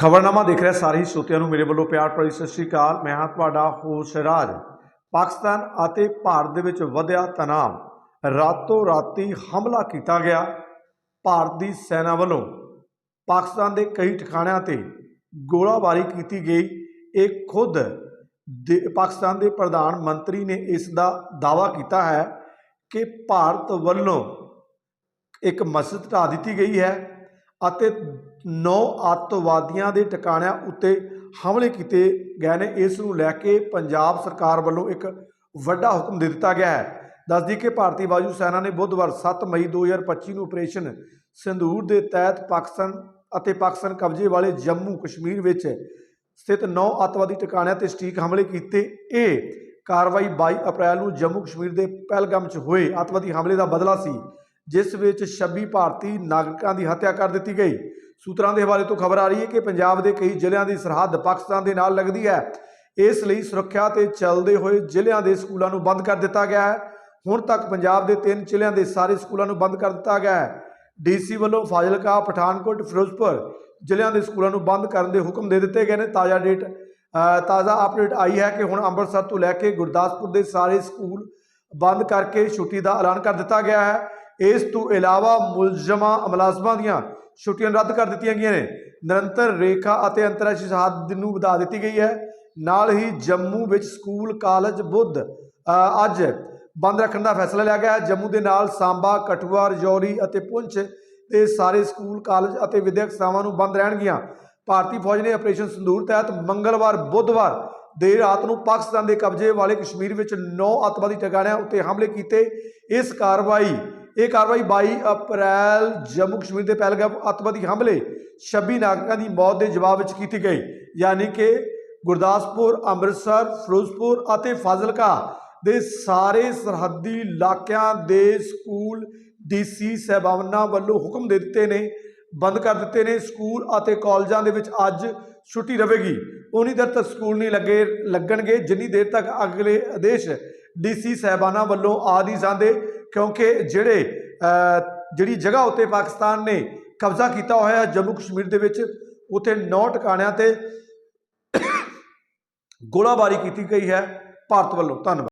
ਖਬਰਨਾਮਾ ਦੇਖ ਰਿਹਾ ਸਾਰੇ ਹੀ ਸਰੋਤਿਆਂ ਨੂੰ ਮੇਰੇ ਵੱਲੋਂ ਪਿਆਰ ਭਰੀ ਸਤਿ ਸ਼੍ਰੀ ਅਕਾਲ। ਮੈਂ ਹਾਂ ਤੁਹਾਡਾ ਹੋਸ਼ ਰਾਜ। ਪਾਕਿਸਤਾਨ ਅਤੇ ਭਾਰਤ ਦੇ ਵਿੱਚ ਵਧਿਆ ਤਣਾਅ। ਰਾਤੋਂ ਰਾਤੀ ਹਮਲਾ ਕੀਤਾ ਗਿਆ। ਭਾਰਤ ਦੀ ਸੈਨਾ ਵੱਲੋਂ ਪਾਕਿਸਤਾਨ ਦੇ ਕਈ ਠਿਕਾਣਿਆਂ ਤੇ ਗੋਲਾਬਾਰੀ ਕੀਤੀ ਗਈ। ਇਹ ਖੁਦ ਦੇ- ਪਾਕਿਸਤਾਨ ਦੇ ਪ੍ਰਧਾਨ ਮੰਤਰੀ ਨੇ ਇਸ ਦਾ ਦਾਅਵਾ ਕੀਤਾ ਹੈ ਕਿ ਭਾਰਤ ਵੱਲੋਂ ਇੱਕ ਮਸਜਿਦ ਢਾਹ ਦਿੱਤੀ ਗਈ ਹੈ। ਅਤੇ ਨੌ ਅੱਤਵਾਦੀਆਂ ਦੇ ਟਿਕਾਣਿਆਂ ਉੱਤੇ ਹਮਲੇ ਕੀਤੇ ਗਏ ਨੇ। ਇਸ ਨੂੰ ਲੈ ਕੇ ਪੰਜਾਬ ਸਰਕਾਰ ਵੱਲੋਂ ਇੱਕ ਵੱਡਾ ਹੁਕਮ ਦੇ ਦਿੱਤਾ ਗਿਆ ਹੈ। ਦੱਸਦੀ ਕਿ ਭਾਰਤੀ ਵਾਯੂ ਸੈਨਾ ਨੇ ਬੁੱਧਵਾਰ 7 ਮਈ 2025 ਨੂੰ ਆਪਰੇਸ਼ਨ ਸਿੰਧੂਰ ਦੇ ਤਹਿਤ ਪਾਕਿਸਤਾਨ ਅਤੇ ਪਾਕਿਸਤਾਨ ਕਬਜ਼ੇ ਵਾਲੇ ਜੰਮੂ ਕਸ਼ਮੀਰ ਵਿੱਚ ਸਥਿਤ ਨੌ ਅੱਤਵਾਦੀ ਟਿਕਾਣਿਆਂ ਤੇ ਸਟੀਕ ਹਮਲੇ ਕੀਤੇ। ਇਹ ਕਾਰਵਾਈ 22 ਅਪ੍ਰੈਲ ਨੂੰ ਜੰਮੂ ਕਸ਼ਮੀਰ ਦੇ ਪਹਿਲਗਾਮ 'ਚ ਹੋਏ। ਅੱਤਵਾਦੀ ਹਮਲੇ ਦਾ ਬਦਲਾ ਸੀ। ਜਿਸ ਵਿੱਚ 26 ਭਾਰਤੀ ਨਾਗਰਿਕਾਂ ਦੀ ਹੱਤਿਆ ਕਰ ਦਿੱਤੀ ਗਈ। ਸੂਤਰਾਂ ਦੇ ਹਵਾਲੇ ਤੋਂ ਖਬਰ ਆ ਰਹੀ ਹੈ ਕਿ ਪੰਜਾਬ ਦੇ ਕਈ ਜ਼ਿਲ੍ਹਿਆਂ ਦੀ ਸਰਹੱਦ ਪਾਕਿਸਤਾਨ ਦੇ ਨਾਲ ਲੱਗਦੀ ਹੈ। ਇਸ ਲਈ ਸੁਰੱਖਿਆ ਤੇ ਚੱਲਦੇ ਹੋਏ ਜ਼ਿਲ੍ਹਿਆਂ ਦੇ ਸਕੂਲਾਂ ਨੂੰ ਬੰਦ ਕਰ ਦਿੱਤਾ ਗਿਆ ਹੈ। ਹੁਣ ਤੱਕ ਪੰਜਾਬ ਦੇ ਤਿੰਨ ਜ਼ਿਲ੍ਹਿਆਂ ਦੇ ਸਾਰੇ ਸਕੂਲਾਂ ਨੂੰ ਬੰਦ ਕਰ ਦਿੱਤਾ ਗਿਆ ਹੈ। ਡੀਸੀ ਵੱਲੋਂ ਫਾਜ਼ਿਲਕਾ, ਪਠਾਨਕੋਟ, ਫਿਰੋਜ਼ਪੁਰ ਜ਼ਿਲ੍ਹਿਆਂ ਦੇ ਸਕੂਲਾਂ ਨੂੰ ਬੰਦ ਕਰਨ ਦੇ ਹੁਕਮ ਦੇ ਦਿੱਤੇ ਗਏ ਨੇ। ਤਾਜ਼ਾ ਡੇਟ ਤਾਜ਼ਾ ਅਪਡੇਟ ਆਈ ਹੈ ਕਿ ਹੁਣ ਅੰਮ੍ਰਿਤਸਰ ਤੋਂ ਲੈ ਕੇ ਗੁਰਦਾਸਪੁਰ ਦੇ ਸਾਰੇ ਸਕੂਲ ਬੰਦ ਕਰਕੇ ਛੁੱਟੀ ਦਾ ਐਲਾਨ ਕਰ ਦਿੱਤਾ ਗਿਆ ਹੈ। ਇਸ ਤੋਂ ਇਲਾਵਾ ਮੁਲਜ਼ਮਾਂ, ਮੁਲਾਜ਼ਮਾਂ ਦੀਆਂ ਛੁੱਟੀਆਂ ਰੱਦ ਕਰ ਦਿੱਤੀਆਂ ਗਈਆਂ ਨੇ। ਨਿਰੰਤਰ ਰੇਖਾ ਅਤੇ ਅੰਤਰਰਾਸ਼ਟਰੀ ਸਰਹੱਦ ਨੂੰ ਵਧਾ ਦਿੱਤੀ ਗਈ ਹੈ। ਨਾਲ ਹੀ ਜੰਮੂ ਵਿੱਚ ਸਕੂਲ, ਕਾਲਜ, ਬੁੱਧ ਅੱਜ ਬੰਦ ਰੱਖਣ ਦਾ ਫੈਸਲਾ ਲਿਆ ਗਿਆ ਹੈ। ਜੰਮੂ ਦੇ ਨਾਲ ਸਾਂਬਾ, ਕਠੂਆ, ਰਜੌਰੀ ਅਤੇ ਪੁੰਛ ਦੇ ਸਾਰੇ ਸਕੂਲ, ਕਾਲਜ ਅਤੇ ਵਿਦਿਅਕ ਸੰਸਥਾਵਾਂ ਨੂੰ ਬੰਦ ਰਹਿਣਗੀਆਂ। ਭਾਰਤੀ ਫੌਜ ਨੇ ਆਪਰੇਸ਼ਨ ਸੰਦੂਰ ਤਹਿਤ ਮੰਗਲਵਾਰ, ਬੁੱਧਵਾਰ ਦੇਰ ਰਾਤ ਨੂੰ ਪਾਕਿਸਤਾਨ ਦੇ ਕਬਜ਼ੇ ਵਾਲੇ ਕਸ਼ਮੀਰ ਵਿੱਚ 9 ਅੱਤਵਾਦੀ ਟਿਕਾਣਿਆਂ ਉੱਤੇ ਹਮਲੇ ਕੀਤੇ। ਇਸ ਕਾਰਵਾਈ ਇਹ ਕਾਰਵਾਈ 22 ਅਪ੍ਰੈਲ, ਜੰਮੂ ਕਸ਼ਮੀਰ ਦੇ ਪਹਿਲਗਾਮ ਅੱਤਵਾਦੀ ਹਮਲੇ 26 ਨਾਗਰਿਕਾਂ ਦੀ ਮੌਤ ਦੇ ਜਵਾਬ ਵਿੱਚ ਕੀਤੀ ਗਈ। ਯਾਨੀ ਕਿ ਗੁਰਦਾਸਪੁਰ, ਅੰਮ੍ਰਿਤਸਰ, ਫਿਰੋਜ਼ਪੁਰ ਅਤੇ ਫਾਜ਼ਿਲਕਾ ਦੇ ਸਾਰੇ ਸਰਹੱਦੀ ਇਲਾਕਿਆਂ ਦੇ ਸਕੂਲ ਡੀਸੀ ਸਹਿਬਾਨਾਂ ਵੱਲੋਂ ਹੁਕਮ ਦੇ ਦਿੱਤੇ ਨੇ, ਬੰਦ ਕਰ ਦਿੱਤੇ ਨੇ, ਸਕੂਲ ਅਤੇ ਕਾਲਜਾਂ ਦੇ ਵਿੱਚ ਅੱਜ ਛੁੱਟੀ ਰਹੇਗੀ ਉਨੀ ਦੇਰ ਤੱਕ ਸਕੂਲ ਨਹੀਂ ਲੱਗੇ, ਲੱਗਣਗੇ। ਜਿੰਨੀ ਦੇਰ ਤੱਕ ਅਗਲੇ ਆਦੇਸ਼ ਡੀਸੀ ਸਹਿਬਾਨਾਂ ਵੱਲੋਂ ਆ ਨਹੀਂ ਜਾਂਦੇ ਕਿਉਂਕਿ ਜਿਹੜੇ ਜਿਹੜੀ ਜਗ੍ਹਾ ਉੱਤੇ ਪਾਕਿਸਤਾਨ ਨੇ ਕਬਜ਼ਾ ਕੀਤਾ ਹੋਇਆ ਹੈ ਜੰਮੂ ਕਸ਼ਮੀਰ ਦੇ ਵਿੱਚ, ਉੱਥੇ ਨੌ ਟਿਕਾਣਿਆਂ ਤੇ ਗੋਲਾਬਾਰੀ ਕੀਤੀ ਗਈ ਹੈ। ਭਾਰਤ ਵੱਲੋਂ ਧੰਨਵਾਦ।